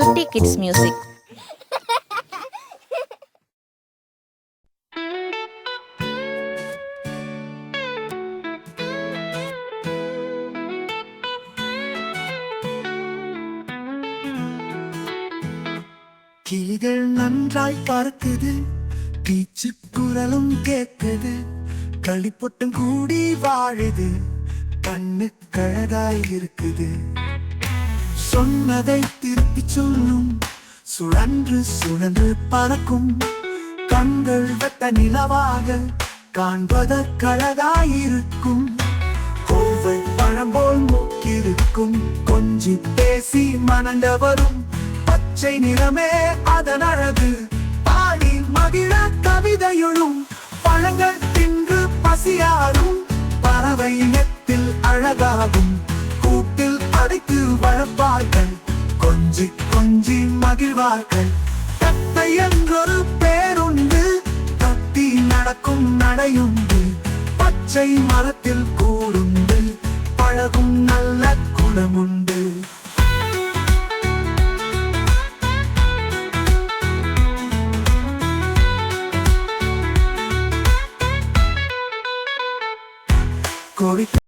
சுட்டி kids music. கிளிகள் நன்றாய் பார்க்குது பீச்சு குரலும் கேட்குது களிப்பொட்டும் கூடி வாழுது கண்ணு கழதாய் இருக்குது. சொன்னதை சொல்லும். சுழன்று சுழன்று பறக்கும். கண்கள் வெட்ட நிலவாக காண்பதற்கழகாயிருக்கும். கோவை பழம்போல் மூக்கிருக்கும். கொஞ்சி பேசி மணந்தவரும். பச்சை நிறமே அதன் அழகு. பாடி மகிழ கவிதையுளும் பழங்கள் தின்று பசியாரும். பறவை இனத்தில் அழகாகும். கொஞ்சி மகிழ்வார்கள். தத்தை என்றொரு பேருண்டு. தத்தி நடக்கும் நடையுண்டு. பச்சை மரத்தில் கூடுண்டு. பழகும் நல்ல குணமுண்டு. கொடித்த